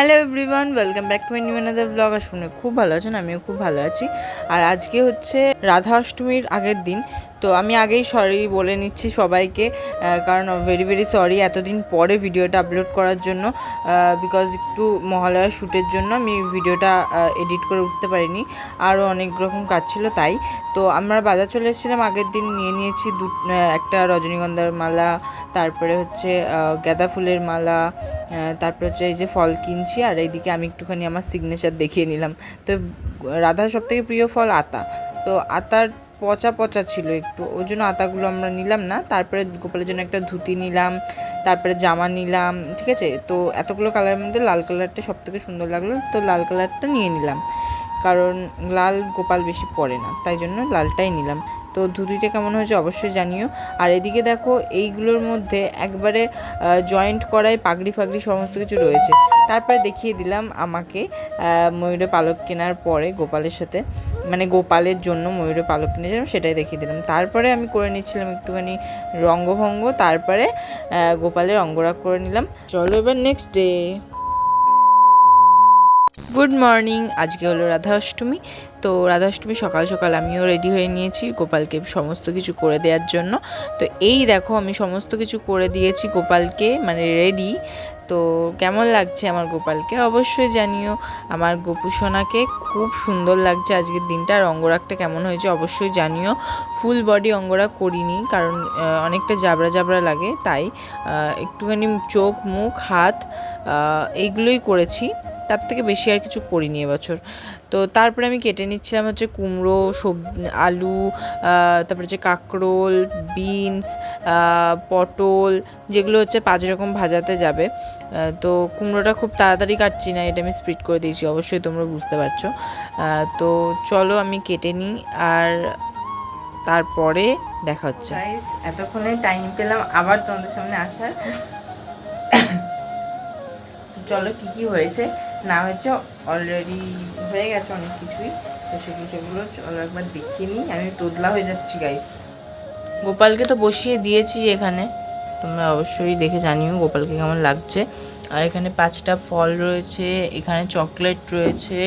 Hello everyone welcome back to my new blog আর শুনে খুব ভালো আছেন, আমিও খুব ভালো আছি। আর আজকে হচ্ছে রাধা অষ্টমীর আগের দিন তো আমি আগেই সরি বলে নিচ্ছি সবাইকে কারণ ভেরি ভেরি সরি এতদিন পরে ভিডিওটা আপলোড করার জন্য বিকজ একটু মহালয়া শ্যুটের জন্য আমি ভিডিওটা এডিট করে উঠতে পারিনি আরও অনেক রকম কাজ ছিল তাই। তো আমরা বাজার চলে এসেছিলাম, আগের দিন নিয়ে নিয়েছি দু একটা রজনীগন্ধার মালা, তারপরে হচ্ছে গাঁদা ফুলের মালা তারপরে হচ্ছে এই যে ফল কিনছি, আর এইদিকে আমি একটুখানি আমার সিগনেচার দেখিয়ে নিলাম। তো রাধার সব থেকে প্রিয় ফল আতা। তো আতার পচা পচা ছিল একটু, ওই জন্য আতাগুলো আমরা নিলাম না। তারপরে গোপালের জন্য একটা ধুতি নিলাম, তারপরে জামা নিলাম, ঠিক আছে? তো এতগুলো কালারের মধ্যে লাল কালারটা সব থেকে সুন্দর লাগল, তো লাল কালারটা নিয়ে নিলাম। কারণ লাল গোপাল বেশি পরে না, তাই জন্য লালটাই নিলাম। তো ধুতিটা কেমন হয়েছে অবশ্যই জানিও। আর এদিকে দেখো এইগুলোর মধ্যে একবারে জয়েন্ট করায় পাগড়ি ফাগড়ি সমস্ত কিছু রয়েছে। তারপরে দেখিয়ে দিলাম আমাকে আহ, ময়ূরে পালক কেনার পরে গোপালের সাথে মানে গোপালের জন্য ময়ূরে পালক কিনেছিলাম সেটাই দেখিয়ে দিলাম। তারপরে আমি করে নিচ্ছিলাম একটুখানি রঙ্গভঙ্গ তারপরে গোপালের অঙ্গরাগ করে নিলাম। চলো এবার নেক্সট ডে গুড মর্নিং, আজকে হলো রাধা অষ্টমী তো রাধা অষ্টমী সকাল সকাল আমিও রেডি হয়ে নিয়েছি গোপালকে সমস্ত কিছু করে দেওয়ার জন্য। তো এই দেখো, আমি সমস্ত কিছু করে দিয়েছি গোপালকে মানে রেডি। তো কেমন লাগছে আমার গোপালকে অবশ্যই জানিও। আমার গোপুসোনাকে খুব সুন্দর লাগছে আজকের দিনটা, আর অঙ্গরাগটা কেমন হয়েছে অবশ্যই জানিও। ফুল বডি অঙ্গরাগ করিনি, কারণ অনেকটা জাবরা জাবরা লাগে, তাই একটুখানি চোখ, মুখ, হাত এইগুলোই করেছি। তার থেকে বেশি আর কিছু করিনি এবছর। তো তারপরে আমি কেটে নিচ্ছিলাম হচ্ছে কুমড়ো সব আলু তারপরে হচ্ছে কাঁকরোল, বিনস পটল, যেগুলো হচ্ছে পাঁচ রকম ভাজাতে যাবে। তো কুমড়োটা খুব তাড়াতাড়ি কাটছি না, এটা আমি স্প্রিট করে দিয়েছি, অবশ্যই তোমরা বুঝতে পারছ। তো চলো আমি কেটে নিই আর তারপরে দেখা হচ্ছে। এতক্ষণে টাইম পেলাম আবার তোমাদের সামনে আসার। চলো কি কি হয়েছে? না হয়েছে অলরেডি হয়ে গেছে অনেক কিছুই। তো সে কিছুগুলো চলো একবার দেখিয়ে নিই। আমি তোদলা হয়ে যাচ্ছি গাইস গোপালকে তো বসিয়ে দিয়েছি এখানে। তোমরা অবশ্যই দেখে জানিও গোপালকে কেমন লাগছে। আর এখানে পাঁচটা ফল রয়েছে, এখানে চকলেট রয়েছে,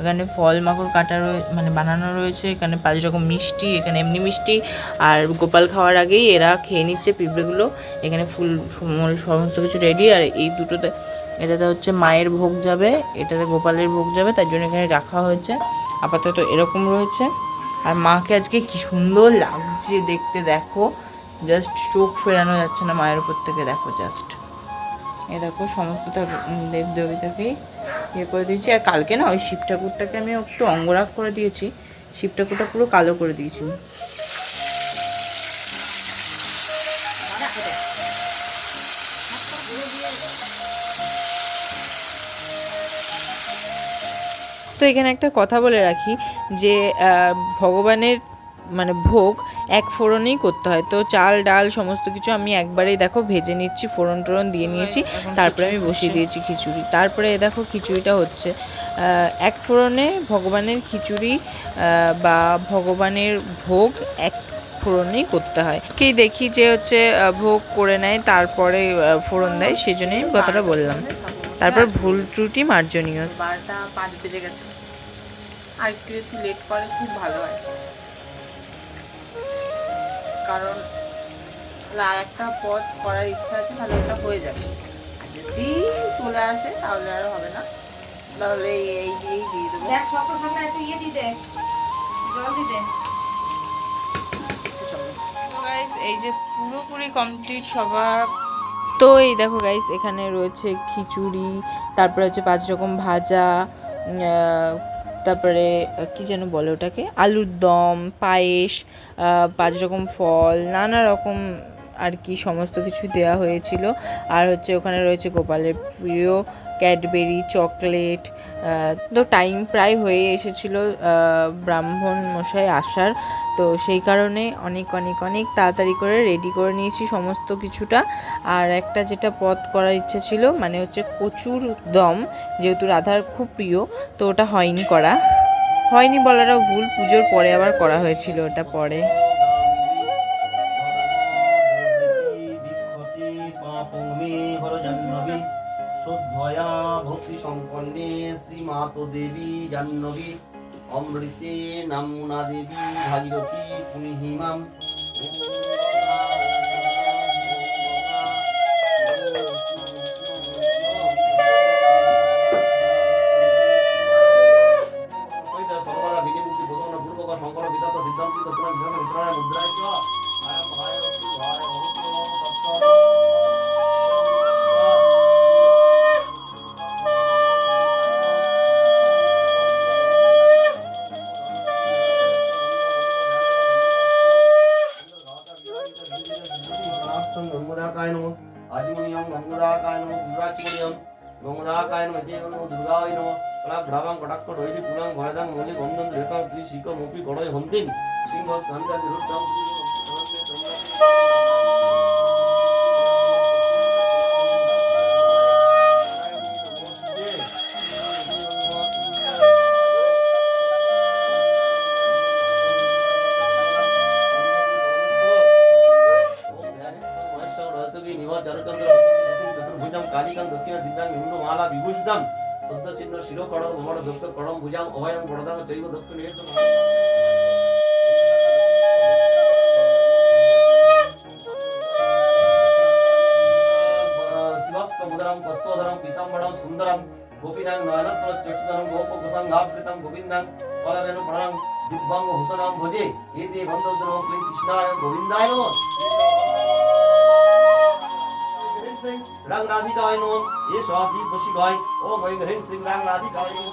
এখানে ফল মাকড় কাটা রয়েছে মানে বানানো রয়েছে, এখানে পাঁচ রকম মিষ্টি, এখানে এমনি মিষ্টি। আর গোপাল খাওয়ার আগেই এরা খেয়ে নিচ্ছে পিঁপড়েগুলো। এখানে ফুল সমস্ত কিছু রেডি আর এই দুটোতে এটাতে হচ্ছে মায়ের ভোগ যাবে, এটাতে গোপালের ভোগ যাবে, তার জন্য এখানে রাখা হয়েছে। আপাতত এরকম রয়েছে। আর মাকে আজকে কি সুন্দর লাগছে দেখতে, দেখো। জাস্ট চোখ ফেরানো যাচ্ছে না মায়ের উপর থেকে, দেখো জাস্ট এ দেখো সমস্ত দেব দেবীটাকেই ইয়ে করে দিয়েছি। আর কালকে না ওই শিব ঠাকুরটাকে আমি একটু অঙ্গরাগ করে দিয়েছি। শিব ঠাকুরটা পুরো কালো করে দিয়েছি। তো এখানে একটা কথা বলে রাখি যে ভগবানের মানে ভোগ এক ফোড়নেই করতে হয়। তো চাল ডাল সমস্ত কিছু আমি একবারেই দেখো ভেজে নিচ্ছি ফোড়ন টোড়ন দিয়ে নিয়েছি তারপরে আমি বসিয়ে দিয়েছি খিচুড়ি। তারপরে দেখো খিচুড়িটা হচ্ছে এক ফোড়নে ভগবানের খিচুড়ি বা ভগবানের ভোগ এক ফোড়নেই করতে হয়। কি দেখি যে হচ্ছে ভোগ করে নেয় তারপরে ফোড়ন দেয় সেই জন্যই আমি কথাটা বললাম। তারপর ভুল ত্রুটি মার্জনীয়। বারোটা পাঁচ বেজে গেছে। আর একটু যদি লেট করে খুব ভালো হয়। কারণ তাহলে আর একটা পথ করার ইচ্ছা আছে তাহলে এটা হয়ে যাবে। আর যদি চলে আসে তাহলে আর হবে না। তাহলে এই এই দিয়েই দিয়ে দেবো। দেখ শক্ত ঠান্ডা একটু ইয়ে দিতে। জল দিতে। এই যে পুরোপুরি কমপ্লিট সবার তো এই দেখো গাইস এখানে রয়েছে খিচুড়ি, তারপরে হচ্ছে পাঁচ রকম ভাজা তারপরে কি যেন বলে ওটাকে? আলুর দম, পায়েস পাঁচ রকম ফল, নানা রকম আর কি সমস্ত কিছু দেয়া হয়েছিল। আর হচ্ছে ওখানে রয়েছে গোপালের প্রিয় ক্যাডবেরি, চকলেট তো টাইম প্রায় হয়ে এসেছিল ব্রাহ্মণ মশাই আসার। তো সেই কারণে অনেক অনেক অনেক তাড়াতাড়ি করে রেডি করে নিয়েছি সমস্ত কিছুটা। আর একটা যেটা পদ করার ইচ্ছে ছিল মানে হচ্ছে কচুর দম, যেহেতু রাধার খুব প্রিয়, তো ওটা হয়নি করা। হয়নি বলাটাও ভুল, পুজোর পরে আবার করা হয়েছিল ওটা পরে। দেবী জাহ্নবী অমৃতে নামুনা দেবী ভাগীরথী পুনিহিমাম 원이 없는 내가 그 시간 오비 걸어야 헌딩 지금 와서 남자한테 롯장 자를 던들어 무장 가리강 덕기나 딘당 용로 마라 미고시담 সদ্য চিহ্ন শিরো করম মমর দত্ত করম ভুজাম অভয়ম বড়দাম চৈব দক্ষিণ শিবস্ত মুদরম কস্তোদরম পীতাম্বরম, সুন্দরম, গোপীনাং নয়নত্র চক্ষুধরম গোপ কুসঙ্গাবৃতম গোবিন্দাং ফলবেনু প্রণাম দিব্যাঙ্গ হুসনাম ভজে। এতে বন্ধুজনম নমঃ রং রাধিকায় নম এ স্বাদি বসিবায় ও মৈ হ্রিং শ্রী রং রাধিকায় নম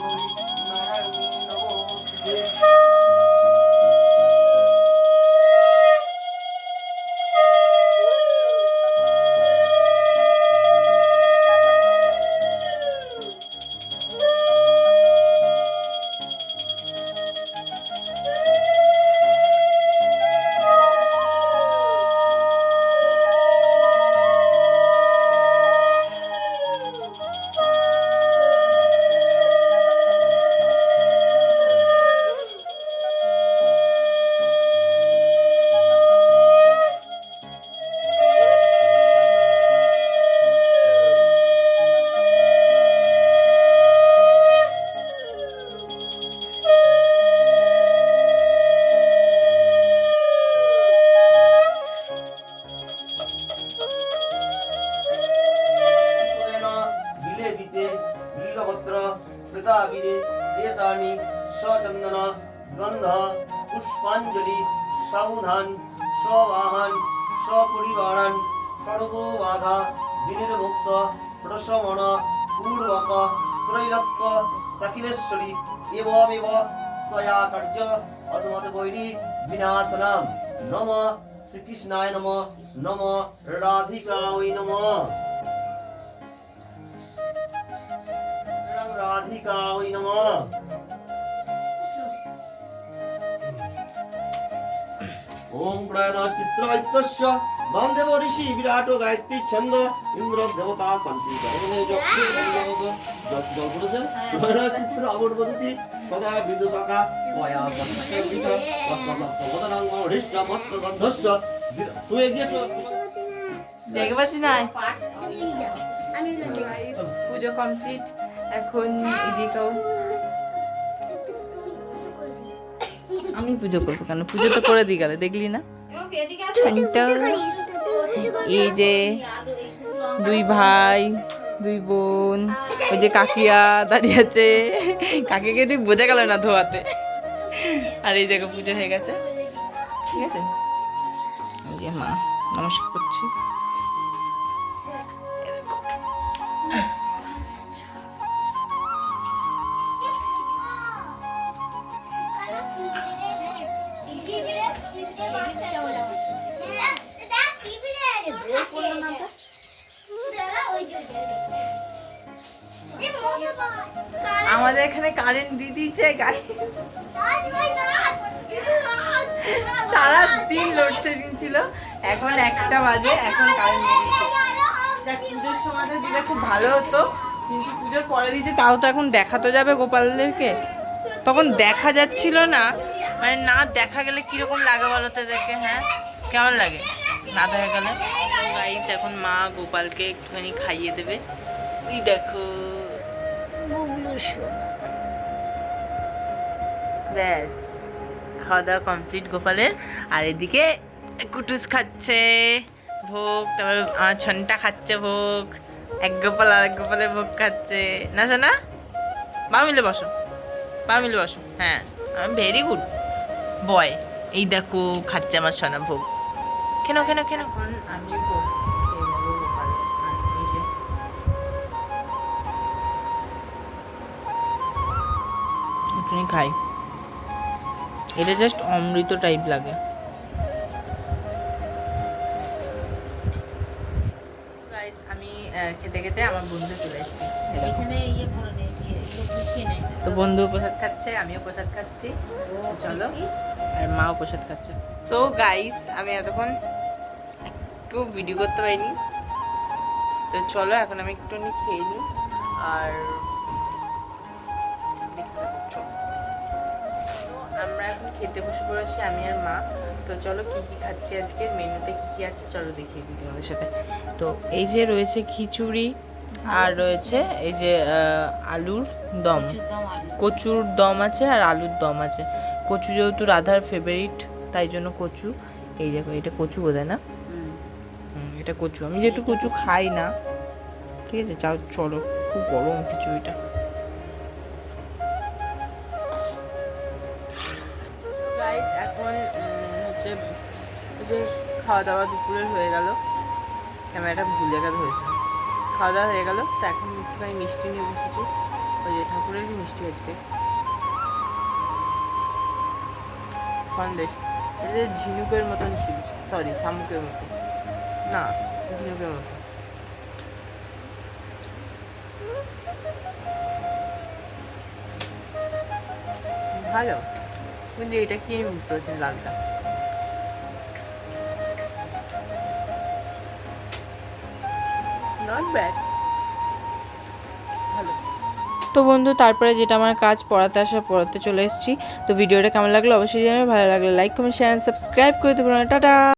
নারায়ণ নমস্তে নীলভদ্র কৃতাবিরে এতানি সচন্দন, গন্ধ, পুষ্পাঞ্জলি সাউধান স্ববাহন সপরিবারান, সর্ববাধা, বিনির্মুক্ত প্রশমন পূর্বক ত্রৈলক্য সখিলেশ্বরী, এবমেব ত্বয়া কার্য অসমত বৈরী, বিনাশনাম। নম শ্রীকৃষ্ণায় নম। নম রাধিকায় নমঃ। রাম রাধিকায় নমঃ ওম প্রায়ণশ্চিত্রায়িত্তস্য বামদেব ঋষি বিরাট গায়ত্রী ছন্দ ইন্দ্র দেবতা শান্তি জগনে যক্ষে যোগ জল পড়েছে প্রায়ণশ্চিত্র আবর্বদতি সদা বিন্দু শাখা ময়া সত্যে বিধ অস্মসত্ত বদনাঙ্গ হৃষ্ট মস্ত গন্ধস্য তুই এগিয়ে পাচ্ছি না পুজো কমপ্লিট এখন এদিকেও আমি পুজো করব কেন? পুজো তো করে দিই গেলে দেখলি না? এই যে দুই ভাই দুই বোন ওই যে কাকিয়া দাঁড়িয়ে আছে। কাকিকে ঠিক বোঝা গেল না ধোয়াতে। আর এই জায়গায় পুজো হয়ে গেছে। ঠিক আছে? ওই যে মা নমস্কার করছি। কারেন্ট দিয়ে দিয়েছে গাড়ি সারা দিন লোডশেডিং ছিল। এখন একটা বাজে, এখন কারেন্ট দিয়ে দেখ, পুজোর সময় তো দিলে খুব ভালো হতো, কিন্তু পুজোর পরে দিয়েছে, তাও তো এখন দেখাতে যাবে গোপালদেরকে। তখন দেখা যাচ্ছিল না মানে না দেখা গেলে কীরকম লাগে বলো তো দেখে হ্যাঁ? কেমন লাগে? না দেখা গেলে? গাইস এখন মা গোপালকে একটুখানি খাইয়ে দেবে। ওই দেখো। ব্যাস খাওয়া দাওয়া কমপ্লিট গোপালের। আর এদিকে কুটুস খাচ্ছে ভোগ তারপর আমার ছনটা খাচ্ছে ভোগ এক গোপাল আর এক গোপালের ভোগ খাচ্ছে। না শোনা বা মিলে বসো। বা মিলে বসো। হ্যাঁ ভেরি গুড বয় এই দেখো খাচ্ছে আমার সোনা ভোগ। কেন কেন কেন? আমি খাই। এটা জাস্ট অমৃত টাইপ লাগে। আমি খেতে খেতে আমার বন্ধু চলে এসেছি। এখানে ইয়ে ইয়ে তো বন্ধু প্রসাদ খাচ্ছে আমিও প্রসাদ খাচ্ছি। চলো। আর মাও প্রসাদ খাচ্ছে। সো গাইস আমি এতক্ষণ একটু ভিডিও করতে পারিনি। তো চলো এখন আমি একটুখানি খেয়ে নিই। আর খেতে বসে পড়েছি আমি আর মা। তো চলো কি কি খাচ্ছি আজকে? মেনুতে কি কি আছে? চলো দেখিয়ে দিই তোমাদের সাথে। তো এই যে রয়েছে খিচুড়ি আর রয়েছে এই যে আলুর দম। কচুর দম আছে আর আলুর দম আছে। কচু যেহেতু রাধার ফেভারিট তাই জন্য কচু। এই দেখো এটা কচু বোধ না? এটা কচু। আমি যেহেতু কচু খাই না ঠিক আছে? যাও চলো। খুব গরম খিচুড়িটা। যে খাওয়া দাওয়া দুপুরের হয়ে গেল। ক্যামেরাটা ভুল জায়গাতে হয়েছে। খাওয়া দাওয়া হয়ে গেল, তো এখন একটুখানি মিষ্টি নিয়ে বসেছি। ওই যে ঠাকুরের মিষ্টি আজকে। সন্দেশ এটা ঝিনুকের মতন ছিল সরি শামুকের মতো। না, ঝিনুকের মতো। ভালো। কিন্তু এটা কি আমি বুঝতে পারছি লালটা। তো বন্ধু, তারপরে যেটা আমার কাজ, পড়াতে আসা, পড়াতে চলে এসেছি। তো ভিডিওটা কেমন লাগল অবশ্যই জানাবে ভালো লাগলে লাইক কমেন্ট শেয়ার সাবস্ক্রাইব করে দেবো টাটা!